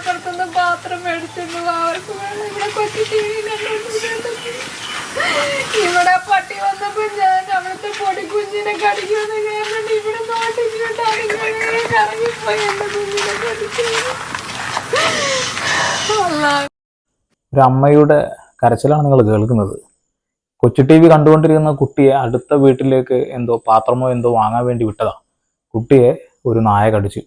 അപ്പുറത്തുനിന്ന് പാത്രം മേടിച്ചിരുന്നു അവർക്ക് വേണം. ഇവിടെ ടി വി ഇവിടെ പട്ടി വന്നപ്പോ ഞാൻ അവിടുത്തെ പൊടി കുഞ്ഞിനെ കടിക്കുമെന്ന് കേട്ടിട്ട് ഇവിടെ അതിങ്ങനെ കറങ്ങിപ്പോയി എന്റെ കടിച്ചു കരച്ചിലാണ് നിങ്ങൾ കേൾക്കുന്നത്. കൊച്ചു ടി വി കണ്ടുകൊണ്ടിരിക്കുന്ന കുട്ടിയെ അടുത്ത വീട്ടിലേക്ക് എന്തോ പാത്രമോ എന്തോ വാങ്ങാൻ വേണ്ടി വിട്ടതാ. കുട്ടിയെ ഒരു നായ കടിച്ചു.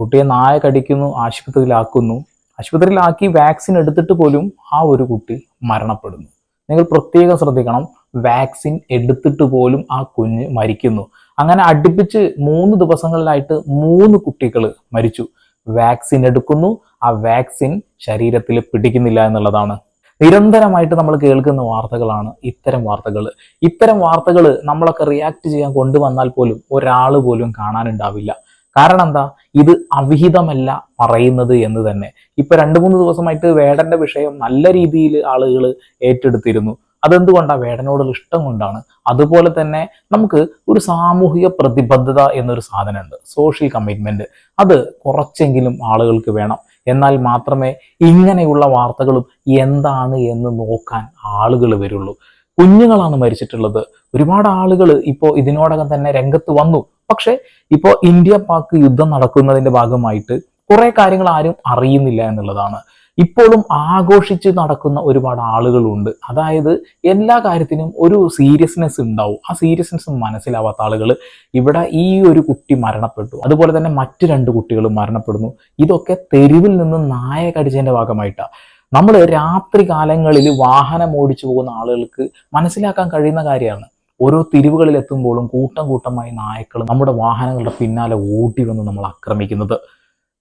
കുട്ടിയെ നായ കടിക്കുന്നു ആശുപത്രിയിലാക്കുന്നു. ആശുപത്രിയിലാക്കി വാക്സിൻ എടുത്തിട്ട് പോലും ആ ഒരു കുട്ടി മരണപ്പെടുന്നു. നിങ്ങൾ പ്രത്യേകം ശ്രദ്ധിക്കണം വാക്സിൻ എടുത്തിട്ട് പോലും ആ കുഞ്ഞ് മരിക്കുന്നു. അങ്ങനെ അടുപ്പിച്ച് മൂന്ന് ദിവസങ്ങളിലായിട്ട് മൂന്ന് കുട്ടികൾ മരിച്ചു. വാക്സിൻ എടുക്കുന്നു ആ വാക്സിൻ ശരീരത്തിൽ പിടിക്കുന്നില്ല എന്നുള്ളതാണ്. നിരന്തരമായിട്ട് നമ്മൾ കേൾക്കുന്ന വാർത്തകളാണ് ഇത്തരം വാർത്തകൾ. ഇത്തരം വാർത്തകൾ നമ്മളൊക്കെ റിയാക്ട് ചെയ്യാൻ കൊണ്ടുവന്നാൽ പോലും ഒരാൾ പോലും കാണാനുണ്ടാവില്ല. കാരണം എന്താ? ഇത് അവിഹിതമല്ല പറയുന്നത് എന്ന് തന്നെ. ഇപ്പൊ രണ്ട് മൂന്ന് ദിവസമായിട്ട് വേടന്റെ വിഷയം നല്ല രീതിയിൽ ആളുകൾ ഏറ്റെടുത്തിരുന്നു. അതെന്തുകൊണ്ടാണ് വേടനോടുള്ള ഇഷ്ടം കൊണ്ടാണ്. അതുപോലെ തന്നെ നമുക്ക് ഒരു സാമൂഹിക പ്രതിബദ്ധത എന്നൊരു സാധനമുണ്ട്. സോഷ്യൽ കമ്മിറ്റ്മെന്റ് അത് കുറച്ചെങ്കിലും ആളുകൾക്ക് വേണം. എന്നാൽ മാത്രമേ ഇങ്ങനെയുള്ള വാർത്തകളും എന്താണ് എന്ന് നോക്കാൻ ആളുകൾ വരുള്ളൂ. കുഞ്ഞുങ്ങളാണ് മരിച്ചിട്ടുള്ളത്. ഒരുപാട് ആളുകൾ ഇപ്പോൾ ഇതിനോടകം തന്നെ രംഗത്ത് വന്നു. പക്ഷെ ഇപ്പോൾ ഇന്ത്യ പാക് യുദ്ധം നടക്കുന്നതിന്റെ ഭാഗമായിട്ട് കുറെ കാര്യങ്ങൾ ആരും അറിയുന്നില്ല എന്നുള്ളതാണ്. ഇപ്പോഴും ആഘോഷിച്ച് നടക്കുന്ന ഒരുപാട് ആളുകളുണ്ട്. അതായത് എല്ലാ കാര്യത്തിനും ഒരു സീരിയസ്നെസ് ഉണ്ടാവും. ആ സീരിയസ്നെസ് മനസ്സിലാവാത്ത ആളുകൾ ഇവിടെ ഈ ഒരു കുട്ടി മരണപ്പെട്ടു. അതുപോലെ തന്നെ മറ്റു രണ്ട് കുട്ടികളും മരണപ്പെടുന്നു. ഇതൊക്കെ തെരുവിൽ നിന്ന് നായ കടിച്ചതിന്റെ ഭാഗമായിട്ടാണ് നമ്മൾ രാത്രി കാലങ്ങളിൽ വാഹനം ഓടിച്ചു പോകുന്ന ആളുകൾക്ക് മനസ്സിലാക്കാൻ കഴിയുന്ന കാര്യമാണ്. ഓരോ തിരിവുകളിൽ എത്തുമ്പോഴും കൂട്ടം കൂട്ടമായി നായ്ക്കൾ നമ്മുടെ വാഹനങ്ങളുടെ പിന്നാലെ ഓടി വന്ന് നമ്മൾ ആക്രമിക്കുന്നത്.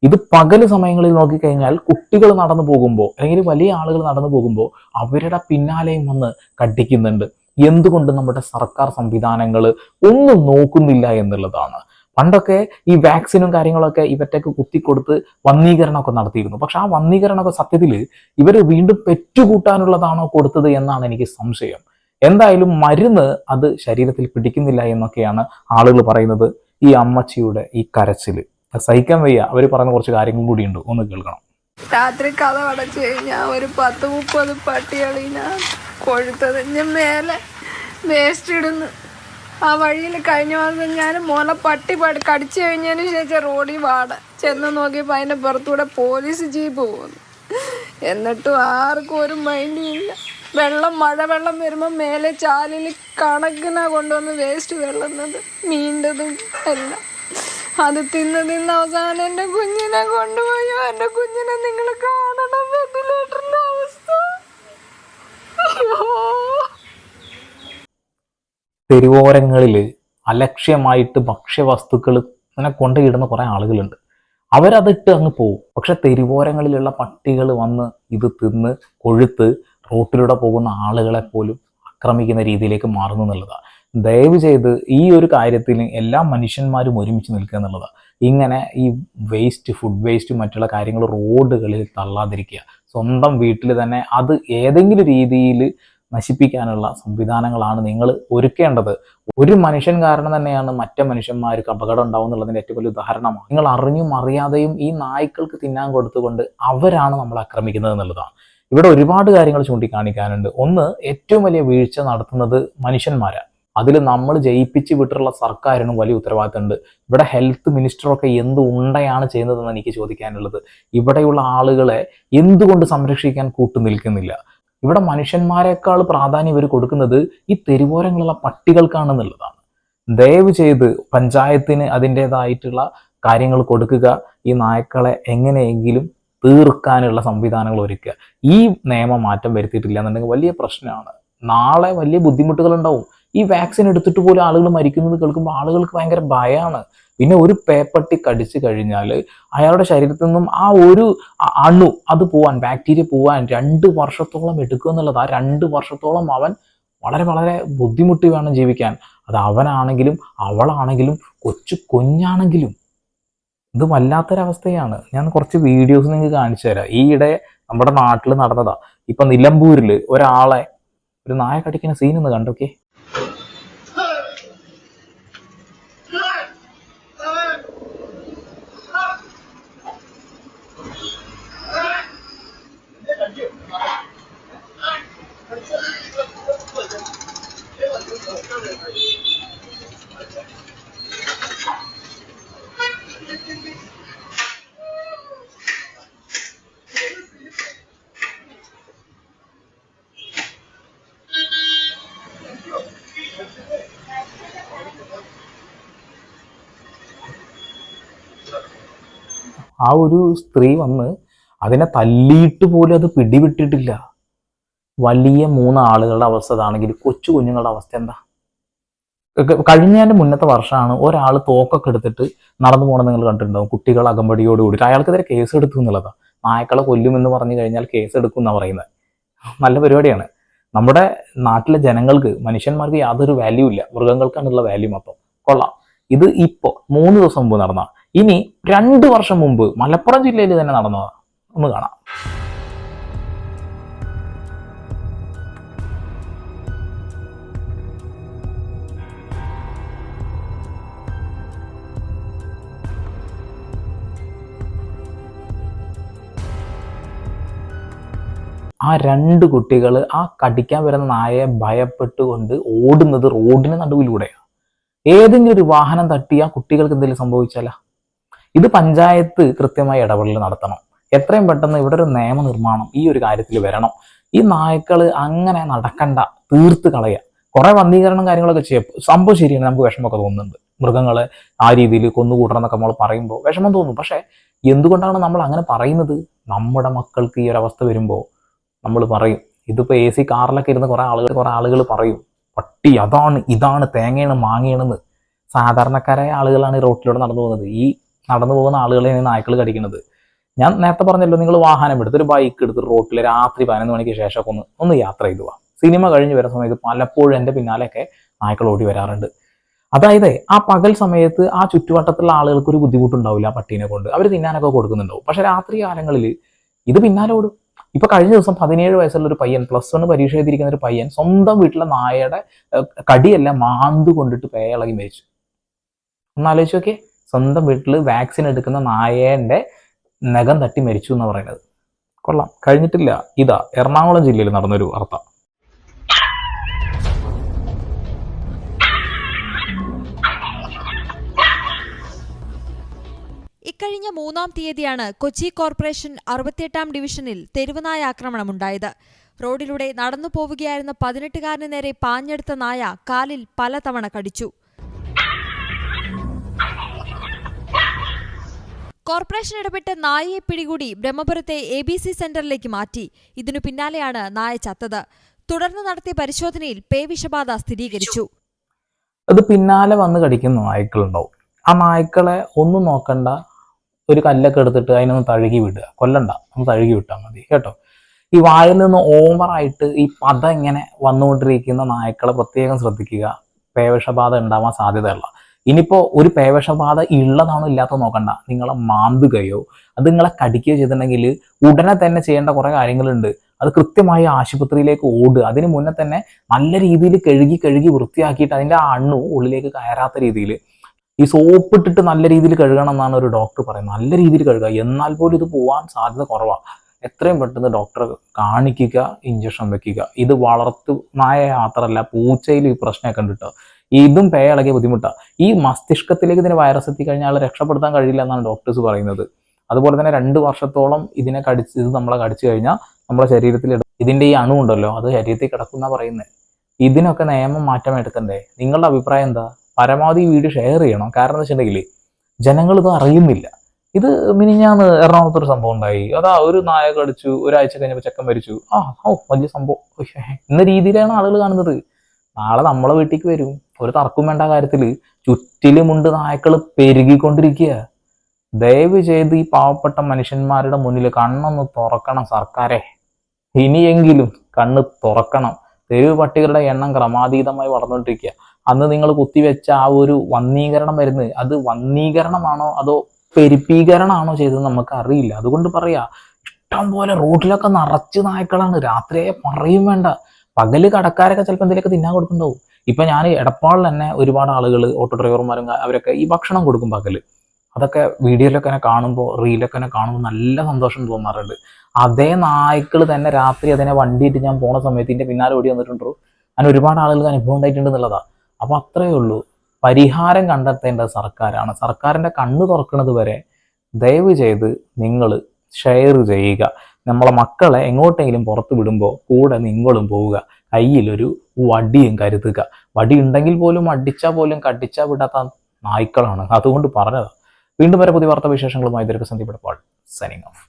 ഇത് പകൽ സമയങ്ങളിൽ നോക്കിക്കഴിഞ്ഞാൽ കുട്ടികൾ നടന്നു പോകുമ്പോൾ അല്ലെങ്കിൽ വലിയ ആളുകൾ നടന്നു പോകുമ്പോൾ അവരുടെ പിന്നാലെയും വന്ന് കടിക്കുന്നുണ്ട്. എന്തുകൊണ്ട് നമ്മുടെ സർക്കാർ സംവിധാനങ്ങൾ ഒന്നും നോക്കുന്നില്ല എന്നുള്ളതാണ്. പണ്ടൊക്കെ ഈ വാക്സിനും കാര്യങ്ങളൊക്കെ ഇവറ്റക്ക് കുത്തിക്കൊടുത്ത് വന്നീകരണമൊക്കെ നടത്തിയിരുന്നു. പക്ഷെ ആ വന്നീകരണമൊക്കെ സത്യത്തിൽ ഇവർ വീണ്ടും പെറ്റുകൂട്ടാനുള്ളതാണോ കൊടുത്തത് എന്നാണ് എനിക്ക് സംശയം. എന്തായാലും മരുന്ന് അത് ശരീരത്തിൽ പിടിക്കുന്നില്ല എന്നൊക്കെയാണ് ആളുകൾ പറയുന്നത്. ഈ അമ്മച്ചിയുടെ ഈ കരച്ചിൽ. സഹിക്കാൻ വയ്യ. അവർ പറഞ്ഞ കുറച്ച് കാര്യങ്ങളും കൂടിയുണ്ട്. ഒന്ന് കേൾക്കണം. രാത്രി കഥ അടച്ചു കഴിഞ്ഞാൽ ഒരു പത്ത് മുപ്പത് പട്ടിയളിന കൊഴുത്തത് ഞാൻ മേലെ വേസ്റ്റ് ഇടുന്നു. ആ വഴിയിൽ കഴിഞ്ഞ മാസം ഞാൻ മോളെ പട്ടി പടി കടിച്ചു കഴിഞ്ഞതിന് ശേഷം റോഡിൽ വാട ചെന്ന് നോക്കിയപ്പോൾ അതിന്റെ പുറത്തൂടെ പോലീസ് ജീപ്പ് പോകുന്നു. എന്നിട്ടും ആർക്കും ഒരു മൈൻഡും ഇല്ല. വെള്ളം മഴ വെള്ളം വരുമ്പോൾ മേലെ ചാലിൽ കണക്കിന കൊണ്ടുവന്ന് വേസ്റ്റ് വെള്ളുന്നത് മീണ്ടതും എല്ലാം. അത് തിന്ന് തിന്ന് അവസാനം എന്റെ കുഞ്ഞിനെ കൊണ്ടുപോയോ. എന്റെ കുഞ്ഞിനെ നിങ്ങൾ കാണണം വെന്റിലേറ്ററിന്റെ അവസ്ഥ. തെരുവോരങ്ങളിൽ അലക്ഷ്യമായിട്ട് ഭക്ഷ്യവസ്തുക്കൾ ഇങ്ങനെ കൊണ്ടുപോയിടുന്ന കുറേ ആളുകളുണ്ട്. അവരതിട്ട് അങ്ങ് പോവും. പക്ഷെ തെരുവോരങ്ങളിലുള്ള പട്ടികൾ വന്ന് ഇത് തിന്ന് കൊഴുത്ത് റോട്ടിലൂടെ പോകുന്ന ആളുകളെ പോലും ആക്രമിക്കുന്ന രീതിയിലേക്ക് മാറുന്നു എന്നുള്ളതാണ്. ദയവ് ചെയ്ത് ഈ ഒരു കാര്യത്തിൽ എല്ലാ മനുഷ്യന്മാരും ഒരുമിച്ച് നിൽക്കുക എന്നുള്ളതാണ്. ഇങ്ങനെ ഈ വേസ്റ്റ് ഫുഡ് വേസ്റ്റ് മറ്റുള്ള കാര്യങ്ങൾ റോഡുകളിൽ തള്ളാതിരിക്കുക. സ്വന്തം വീട്ടിൽ തന്നെ അത് ഏതെങ്കിലും രീതിയിൽ നശിപ്പിക്കാനുള്ള സംവിധാനങ്ങളാണ് നിങ്ങൾ ഒരുക്കേണ്ടത്. ഒരു മനുഷ്യൻ കാരണം തന്നെയാണ് മറ്റേ മനുഷ്യന്മാർക്ക് അപകടം ഉണ്ടാവും ഏറ്റവും വലിയ ഉദാഹരണമാണ്. നിങ്ങൾ അറിഞ്ഞും അറിയാതെയും ഈ നായ്ക്കൾക്ക് തിന്നാൻ കൊടുത്തുകൊണ്ട് അവരാണ് നമ്മൾ ആക്രമിക്കുന്നത് എന്നുള്ളതാണ്. ഇവിടെ ഒരുപാട് കാര്യങ്ങൾ ചൂണ്ടിക്കാണിക്കാനുണ്ട്. ഒന്ന് ഏറ്റവും വലിയ വീഴ്ച നടത്തുന്നത് മനുഷ്യന്മാരാണ് അതിൽ നമ്മൾ ജയിപ്പിച്ച് വിട്ടിട്ടുള്ള സർക്കാരിനും വലിയ ഉത്തരവാദിത്തമുണ്ട്. ഇവിടെ ഹെൽത്ത് മിനിസ്റ്ററൊക്കെ എന്ത് ഉണ്ടയാണ് ചെയ്യുന്നതെന്ന് എനിക്ക് ചോദിക്കാനുള്ളത്. ഇവിടെയുള്ള ആളുകളെ എന്തുകൊണ്ട് സംരക്ഷിക്കാൻ കൂട്ടു നിൽക്കുന്നില്ല? ഇവിടെ മനുഷ്യന്മാരെക്കാൾ പ്രാധാന്യം ഇവർ കൊടുക്കുന്നത് ഈ തെരുവോരങ്ങളുള്ള പട്ടികൾക്കാണെന്നുള്ളതാണ്. ദയവ് ചെയ്ത് പഞ്ചായത്തിന് അതിന്റെതായിട്ടുള്ള കാര്യങ്ങൾ കൊടുക്കുക. ഈ നായ്ക്കളെ എങ്ങനെയെങ്കിലും തീർക്കാനുള്ള സംവിധാനങ്ങൾ ഒരുക്കുക. ഈ നിയമം മാറ്റം വരുത്തിയിട്ടില്ല എന്നുണ്ടെങ്കിൽ വലിയ പ്രശ്നമാണ്. നാളെ വലിയ ബുദ്ധിമുട്ടുകൾ ഉണ്ടാവും ഈ വാക്സിൻ എടുത്തിട്ട് പോലും ആളുകൾ മരിക്കുന്നത് കേൾക്കുമ്പോൾ ആളുകൾക്ക് ഭയങ്കര ഭയമാണ് പിന്നെ ഒരു പേപ്പട്ടി കടിച്ചു കഴിഞ്ഞാൽ അയാളുടെ ശരീരത്തിൽ നിന്നും ആ ഒരു അണു അത് പോവാൻ ബാക്ടീരിയ പോവാൻ രണ്ട് വർഷത്തോളം എടുക്കുക എന്നുള്ളത് ആ രണ്ട് വർഷത്തോളം അവൻ വളരെ വളരെ ബുദ്ധിമുട്ടി വേണം ജീവിക്കാൻ. അത് അവനാണെങ്കിലും അവളാണെങ്കിലും കൊച്ചു കുഞ്ഞാണെങ്കിലും ഇത് വല്ലാത്തൊരവസ്ഥയാണ് ഞാൻ കുറച്ച് വീഡിയോസ് നിങ്ങൾക്ക് കാണിച്ചു തരാം ഈയിടെ നമ്മുടെ നാട്ടിൽ നടന്നതാ. ഇപ്പൊ നിലമ്പൂരിൽ ഒരാളെ ഒരു നായ കടിക്കുന്ന സീൻ ഒന്ന് കണ്ടോക്കെ ആ ഒരു സ്ത്രീ വന്ന് അതിനെ തല്ലിയിട്ട് പോലും അത് പിടിവിട്ടിട്ടില്ല. വലിയ മൂന്ന് ആളുകളുടെ അവസ്ഥ അതാണെങ്കിൽ കൊച്ചു കുഞ്ഞുങ്ങളുടെ അവസ്ഥ എന്താ? കഴിഞ്ഞതിന്റെ മുന്നത്തെ വർഷമാണ് ഒരാൾ തോക്കൊക്കെ എടുത്തിട്ട് നടന്നു പോകണം നിങ്ങൾ കണ്ടിട്ടുണ്ടാവും. കുട്ടികൾ അകമ്പടിയോട് കൂടിയിട്ട് അയാൾക്കെതിരെ കേസ് എടുത്തു എന്നുള്ളതാണ് നായക്കളെ കൊല്ലുമെന്ന് പറഞ്ഞു കഴിഞ്ഞാൽ കേസ് എടുക്കും എന്നാണ് പറയുന്നത് നല്ല പരിപാടിയാണ്. നമ്മുടെ നാട്ടിലെ ജനങ്ങൾക്ക് മനുഷ്യന്മാർക്ക് യാതൊരു വാല്യൂ ഇല്ല. മൃഗങ്ങൾക്കാണുള്ള വാല്യൂ മൊത്തം. കൊള്ളാം. ഇത് ഇപ്പോൾ മൂന്ന് ദിവസം മുമ്പ് നടന്ന ഇനി രണ്ട് വർഷം മുമ്പ് മലപ്പുറം ജില്ലയിൽ തന്നെ നടന്നതാണ് ഒന്ന് കാണാം. ആ രണ്ട് കുട്ടികൾ ആ കടിക്കാൻ വരുന്ന നായയെ ഭയപ്പെട്ടുകൊണ്ട് ഓടുന്നത് റോഡിന് നടുവിലൂടെയാണ് ഏതെങ്കിലും ഒരു വാഹനം തട്ടി ആ കുട്ടികൾക്ക് എന്തെങ്കിലും സംഭവിച്ചാലാ? ഇത് പഞ്ചായത്ത് കൃത്യമായി ഇടപെടൽ നടത്തണം. എത്രയും പെട്ടെന്ന് ഇവിടെ ഒരു നിയമനിർമ്മാണം ഈ ഒരു കാര്യത്തിൽ വരണം. ഈ നായ്ക്കൾ അങ്ങനെ നടക്കണ്ട തീർത്ത് കളയുക കുറെ വന്ധീകരണം കാര്യങ്ങളൊക്കെ ചെയ്യും. സംഭവം ശരിയാണ് നമുക്ക് വിഷമമൊക്കെ തോന്നുന്നുണ്ട്. മൃഗങ്ങളെ ആ രീതിയിൽ കൊന്നുകൂട്ടണം എന്നൊക്കെ നമ്മൾ പറയുമ്പോൾ വിഷമം തോന്നും. പക്ഷേ എന്തുകൊണ്ടാണ് നമ്മൾ അങ്ങനെ പറയുന്നത്? നമ്മുടെ മക്കൾക്ക് ഈ ഒരു അവസ്ഥ വരുമ്പോൾ നമ്മൾ പറയും ഇതിപ്പോൾ എ സി കാറിലൊക്കെ ഇരുന്ന് കുറെ ആളുകൾ കുറെ ആളുകൾ പറയും പട്ടി അതാണ് ഇതാണ് തേങ്ങയാണ് മാങ്ങയാണെന്ന്. സാധാരണക്കാരായ ആളുകളാണ് ഈ റോട്ടിലൂടെ നടന്നു പോകുന്നത്. ഈ നടന്നു പോകുന്ന ആളുകളെയാണ് നായ്ക്കൾ കടിക്കുന്നത്. ഞാൻ നേരത്തെ പറഞ്ഞല്ലോ നിങ്ങൾ വാഹനം എടുത്ത് ഒരു ബൈക്ക് എടുത്ത് റോട്ടിൽ രാത്രി പതിനൊന്ന് മണിക്ക് ശേഷമൊക്കെ ഒന്ന് ഒന്ന് യാത്ര ചെയ്തു പോവാം. സിനിമ കഴിഞ്ഞ് വരുന്ന സമയത്ത് പലപ്പോഴും എന്റെ പിന്നാലെയൊക്കെ നായ്ക്കൾ ഓടി വരാറുണ്ട്. അതായത് ആ പകൽ സമയത്ത് ആ ചുറ്റുവട്ടത്തുള്ള ആളുകൾക്ക് ഒരു ബുദ്ധിമുട്ടുണ്ടാവില്ല ആ പട്ടീനെ കൊണ്ട്. അവർ തിന്നാനൊക്കെ കൊടുക്കുന്നുണ്ടാവും. പക്ഷെ രാത്രി കാലങ്ങളിൽ ഇത് പിന്നാലെ ഓടും. ഇപ്പൊ കഴിഞ്ഞ ദിവസം പതിനേഴ് വയസ്സുള്ള ഒരു പയ്യൻ പ്ലസ് വൺ പരീക്ഷ എഴുതിയിരിക്കുന്ന ഒരു പയ്യൻ സ്വന്തം വീട്ടിലെ നായയുടെ കടിയെല്ലാം മാന്ത് കൊണ്ടിട്ട് പേയളകി മരിച്ചു ആലോചിച്ചു നോക്കിയേ. സ്വന്തം വീട്ടിൽ വാക്സിൻ എടുക്കുന്ന നായേന്റെ നഖം തട്ടി മരിച്ചു എന്ന് പറയുന്നത്. കൊള്ളാം. കഴിഞ്ഞിട്ടില്ല. ഇതാ എറണാകുളം ജില്ലയിൽ നടന്നൊരു വാർത്ത. ഇക്കഴിഞ്ഞ മൂന്നാം തീയതിയാണ് കൊച്ചി കോർപ്പറേഷൻ അറുപത്തിയെട്ടാം ഡിവിഷനിൽ തെരുവുനായ ആക്രമണമുണ്ടായത്. റോഡിലൂടെ നടന്നു പോവുകയായിരുന്ന പതിനെട്ടുകാരന് നേരെ പാഞ്ഞെടുത്ത നായ കാലിൽ പലതവണ കടിച്ചു. കോർപ്പറേഷൻ ഇടപെട്ട് നായയെ പിടികൂടി ബ്രഹ്മപുരത്തെ എ ബി സി സെന്ററിലേക്ക് മാറ്റി. ഇതിനു പിന്നാലെയാണ് നായ ചത്തത്. തുടർന്ന് നടത്തിയ പരിശോധനയിൽ പേവിഷബാധ സ്ഥിരീകരിച്ചു. അത് പിന്നാലെ വന്ന് കടിക്കുന്ന നായ്ക്കളുണ്ടാവും. ആ നായ്ക്കളെ ഒന്നും നോക്കണ്ട. ഒരു കല്ലൊക്കെ എടുത്തിട്ട് അതിനൊന്ന് തഴുകി വിടുക. കൊല്ലണ്ട. ഒന്ന് തഴുകി വിട്ടാൽ മതി. കേട്ടോ? ഈ വായിൽ നിന്ന് ഓവറായിട്ട് ഈ പത ഇങ്ങനെ വന്നുകൊണ്ടിരിക്കുന്ന നായ്ക്കളെ പ്രത്യേകം ശ്രദ്ധിക്കുക. പേവിഷബാധ ഉണ്ടാവാൻ സാധ്യതയുള്ള. ഇനിയിപ്പോ ഒരു പേവിഷബാധ ഉള്ളതാണോ ഇല്ലാത്തതോ നോക്കണ്ട. നിങ്ങളെ മാന്തുകയോ അത് നിങ്ങളെ കടിക്കുകയോ ചെയ്തിട്ടുണ്ടെങ്കിൽ ഉടനെ തന്നെ ചെയ്യേണ്ട കുറേ കാര്യങ്ങളുണ്ട്. അത് കൃത്യമായി ആശുപത്രിയിലേക്ക് ഓടുക. അതിന് മുന്നേ തന്നെ നല്ല രീതിയിൽ കഴുകി കഴുകി വൃത്തിയാക്കിയിട്ട് അതിന്റെ ആ അണ്ണു ഉള്ളിലേക്ക് കയറാത്ത രീതിയിൽ ഈ സോപ്പ് ഇട്ടിട്ട് നല്ല രീതിയിൽ കഴുകണം എന്നാണ് ഒരു ഡോക്ടർ പറയുന്നത്. നല്ല രീതിയിൽ കഴുകുക. എന്നാൽ പോലും ഇത് പോകാൻ സാധ്യത കുറവാണ് എത്രയും പെട്ടെന്ന് ഡോക്ടറെ കാണിക്കുക ഇഞ്ചക്ഷൻ വെക്കുക. ഇത് വളർത്തു നായ മാത്രമല്ല പൂച്ചയിൽ ഈ പ്രശ്നമൊക്കെ ഉണ്ട് കേട്ടോ ഇതും പേ ഇളകിയ ബുദ്ധിമുട്ടാണ് ഈ മസ്തിഷ്കത്തിലേക്ക് ഇതിന് വൈറസ് എത്തിക്കഴിഞ്ഞാൽ രക്ഷപ്പെടുത്താൻ കഴിയില്ല എന്നാണ് ഡോക്ടേഴ്സ് പറയുന്നത്. അതുപോലെ തന്നെ രണ്ട് വർഷത്തോളം ഇതിനെ കടിച്ച് ഇത് നമ്മളെ കടിച്ചു കഴിഞ്ഞാൽ നമ്മുടെ ശരീരത്തിൽ ഇതിന്റെ ഈ അണു ഉണ്ടല്ലോ അത് ശരീരത്തിൽ കിടക്കുന്ന പറയുന്നത് ഇതിനൊക്കെ നിയമം മാറ്റം എടുക്കണ്ടേ? നിങ്ങളുടെ അഭിപ്രായം എന്താ? പരമാവധി വീഡിയോ ഷെയർ ചെയ്യണം? കാരണം എന്ന് വെച്ചിട്ടുണ്ടെങ്കിൽ ജനങ്ങൾ ഇത് അറിയുന്നില്ല. ഇത് മിനിഞ്ഞാന്ന് എറണാകുളത്ത് ഒരു സംഭവം ഉണ്ടായി. അതാ ഒരു നായ കടിച്ചു ഒരാഴ്ച കഴിഞ്ഞപ്പോൾ ചെക്കൻ മരിച്ചു. ആ ഓ വലിയ സംഭവം. എന്ന രീതിയിലാണ് ആളുകൾ കാണുന്നത്. നാളെ നമ്മളെ വീട്ടിലേക്ക് വരും. ഒരു തർക്കം വേണ്ട കാര്യത്തിൽ ചുറ്റിലുമുണ്ട് നായ്ക്കൾ പെരുകിക്കൊണ്ടിരിക്കുക. ദയവ് ചെയ്ത് ഈ പാവപ്പെട്ട മനുഷ്യന്മാരുടെ മുന്നിൽ കണ്ണൊന്ന് തുറക്കണം സർക്കാരെ. ഇനിയെങ്കിലും കണ്ണ് തുറക്കണം. തെരുവ് പട്ടികളുടെ എണ്ണം ക്രമാതീതമായി വളർന്നുകൊണ്ടിരിക്കുക. അന്ന് നിങ്ങൾ കുത്തിവെച്ച ആ ഒരു വന്നീകരണം വരുന്നത് അത് വന്നീകരണമാണോ അതോ പെരുപ്പീകരണമാണോ ചെയ്തത് നമുക്ക് അറിയില്ല. അതുകൊണ്ട് പറയാ ഇഷ്ടം പോലെ റോഡിലൊക്കെ നിറച്ച് നായ്ക്കളാണ്. രാത്രിയെ പറയും വേണ്ട. പകൽ കടക്കാരൊക്കെ ചിലപ്പോൾ എന്തെങ്കിലുമൊക്കെ തിന്നാൻ കൊടുക്കുന്നുണ്ടാവും. ഇപ്പൊ ഞാൻ എടപ്പാളിൽ തന്നെ ഒരുപാട് ആളുകൾ ഓട്ടോ ഡ്രൈവർമാരും അവരൊക്കെ ഈ ഭക്ഷണം കൊടുക്കും പകൽ. അതൊക്കെ വീഡിയോയിലൊക്കെ കാണുമ്പോൾ റീലൊക്കെ കാണുമ്പോൾ നല്ല സന്തോഷം തോന്നാറുണ്ട്. അതേ നായ്ക്കൾ തന്നെ രാത്രി അതിനെ വണ്ടിയിട്ട് ഞാൻ പോണ സമയത്ത് ഇതിന്റെ പിന്നാലെ ഓടി വന്നിട്ടുണ്ടോ? അങ്ങനെ ഒരുപാട് ആളുകൾക്ക് അനുഭവം ഉണ്ടായിട്ടുണ്ട് എന്നുള്ളതാ. അപ്പൊ അത്രയേ ഉള്ളൂ. പരിഹാരം കണ്ടെത്തേണ്ടത് സർക്കാരാണ്. സർക്കാരിന്റെ കണ്ണ് തുറക്കുന്നത് വരെ ദയവ് ചെയ്ത് നിങ്ങൾ ഷെയർ ചെയ്യുക. നമ്മളെ മക്കളെ എങ്ങോട്ടെങ്കിലും പുറത്ത് വിടുമ്പോൾ കൂടെ നിങ്ങളും പോവുക. കയ്യിലൊരു വടിയും കരുതുക. വടി ഉണ്ടെങ്കിൽ പോലും അടിച്ചാൽ പോലും കടിച്ചാൽ വിടാത്ത നായ്ക്കളാണ്. അതുകൊണ്ട് പറഞ്ഞതാണ് വീണ്ടും വരെ പുതിയ വാർത്താ വിശേഷങ്ങളുമായി ദീർഘസന്ധി പെടപ്പാൾ സൈനിങ് ഓഫ്